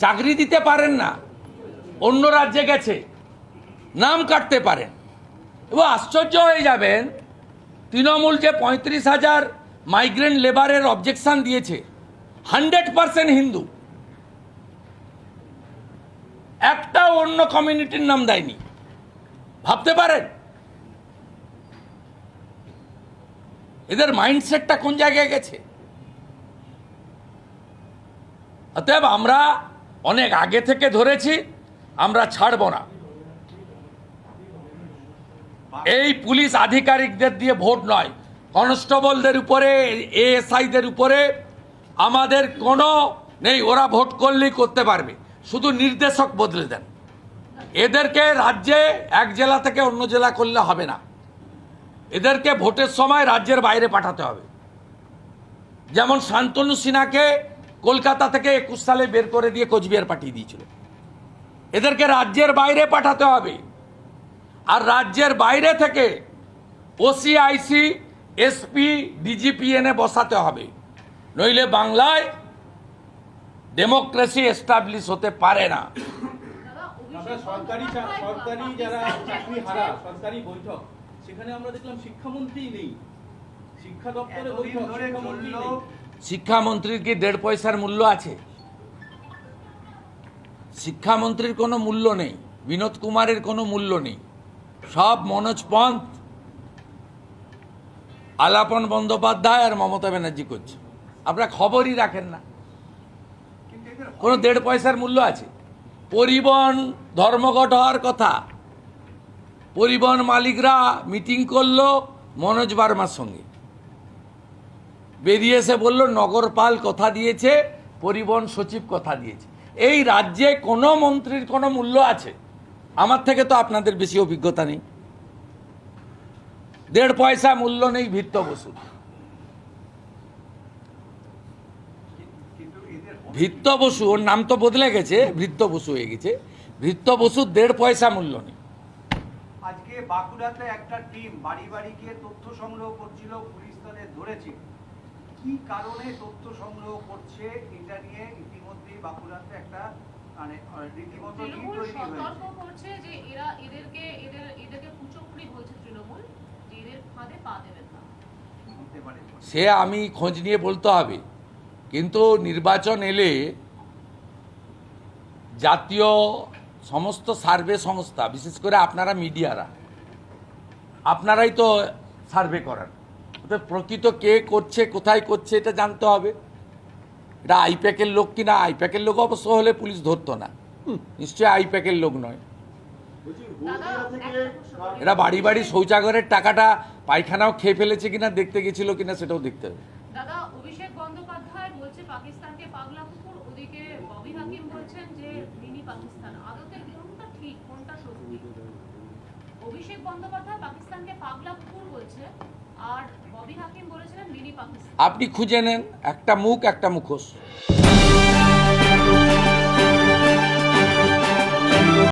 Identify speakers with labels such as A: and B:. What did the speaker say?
A: চাকরি দিতে পারেন না, অন্য রাজ্যে গেছে, নাম কাটতে পারেন। এবং আশ্চর্য হয়ে যাবেন, তৃণমূল যে পঁয়ত্রিশ হাজার মাইগ্রেন্ট লেবারের অবজেকশন দিয়েছে হান্ড্রেড পার্সেন্ট হিন্দু। একটা অন্য কমিউনিটির নাম দেয়নি। ভাবতে পারেন? এদের মাইন্ডসেটটা কোন জায়গায় গেছে? অতএব আমরা অনেক আগে থেকে ধরেছি, আমরা ছাড়ব না। এই পুলিশ আধিকারিকদের দিয়ে ভোট নয়, কনস্টেবলদের উপরে, এএসআইদের উপরে আমাদের কোনো নেই, ওরা ভোট করলেই করতে পারবে। শুধু নির্দেশক বদলে দেন। এদেরকে রাজ্যে এক জেলা থেকে অন্য জেলা করলে হবে না। এদেরকে ভোটের সময় রাজ্যের বাইরে পাঠাতে হবে। যেমন শান্তনু সিনহাকে কলকাতা থেকে একুশ সালে বের করে দিয়ে কোচবিহার পাঠিয়ে দিয়েছিল। এদেরকে রাজ্যের বাইরে পাঠাতে হবে। আর রাজ্যের বাইরে থেকে ওসিআইসি এসপি ডিজিপি এনে বসাতে হবে। নইলে বাংলায় ডেমোক্রেসি এস্টাবলিশ হতে পারে না।
B: সরকারি সরকারি যারা চাকরি হারা সরকারি বৈঠক সেখানে আমরা দেখলাম শিক্ষামন্ত্রী নেই। শিক্ষা দপ্তরে বৈঠক শিক্ষামন্ত্রী নেই।
A: শিক্ষামন্ত্রীর কি দেড় পয়সার মূল্য আছে? শিক্ষামন্ত্রীর কোনো মূল্য নেই, বিনোদ কুমারের কোনো মূল্য নেই। সব মনোজ পন্থ, আলাপন বন্দ্যোপাধ্যায় আর মমতা ব্যানার্জি করছে। আপনারা খবরই রাখেন না। কোনো দেড় পয়সার মূল্য আছে? পরিবহন ধর্মঘট হওয়ার কথা। পরিবহন মালিকরা মিটিং করল মনোজ বার্মার সঙ্গে। বেরিয়ে এসে বলল, নগরপাল কথা দিয়েছে, পরিবহন সচিব কথা দিয়েছে। এই রাজ্যে কোনো মন্ত্রীর কোনো মূল্য আছে? আমার থেকে তো আপনাদের বেশি অভিজ্ঞতা নেই। দেড় পয়সা মূল্য নেই ভিত্ত বসু
C: কিন্তু
A: ভিত্ত বসু, ওর নাম তো বদলে গেছে, ভৃত্য বসু হয়ে গেছে। ভৃত্য বসুর দেড় পয়সা মূল্য নেই।
C: আজকে বাঁকুড়াতে একটা টিম বাড়ি বাড়ি গিয়ে তথ্য সংগ্রহ করছিল, পুলিশ তাদের ধরেছে। কি কারণে তথ্য সংগ্রহ করছে এটা নিয়ে ইতিমধ্যেই বাঁকুড়াতে একটা মানে রীতিমতো
D: সতর্ক করছে যে এরা এদেরকে এদের এদেরকে কুচক্রি বলছে তৃণমূল যে এদের ফাঁদে পা দেবেন না।
A: সে আমি খোঁজ নিয়ে বলতে হবে। কিন্তু নির্বাচন এলে জাতীয় সমস্ত সার্ভে সংস্থা বিশেষ করে আপনারা মিডিয়ারা আপনারাই তো সার্ভে করান প্রকৃত কে করছে কোথায় করছে এটা জানতে হবে। এটা আইপ্যাকের লোক কিনা আইপ্যাকের লোক অবশ্য হলে পুলিশ ধরতো না। নিশ্চয়ই আইপ্যাকের লোক নয়। এরা বাড়ি বাড়ি শৌচাগারের টাকাটা পায়খানাও খেয়ে ফেলেছে কিনা দেখতে গেছিল কিনা সেটাও দেখতে হবে।
D: দাদা অভিষেক বন্দ্যোপাধ্যায় বলছে পাকিস্তানকে পাগলা কুকুর ওদিকে ববি হাকিম বলছেন যে পাকিস্তান। আদতে কোনটা ঠিক কোনটা সত্যি? অভিষেক বন্দ্যোপাধ্যায় পাকিস্তানকে পাগলা কুকুর বলছে।
A: আপনি খুঁজে নেন একটা মুখ একটা মুখোশ।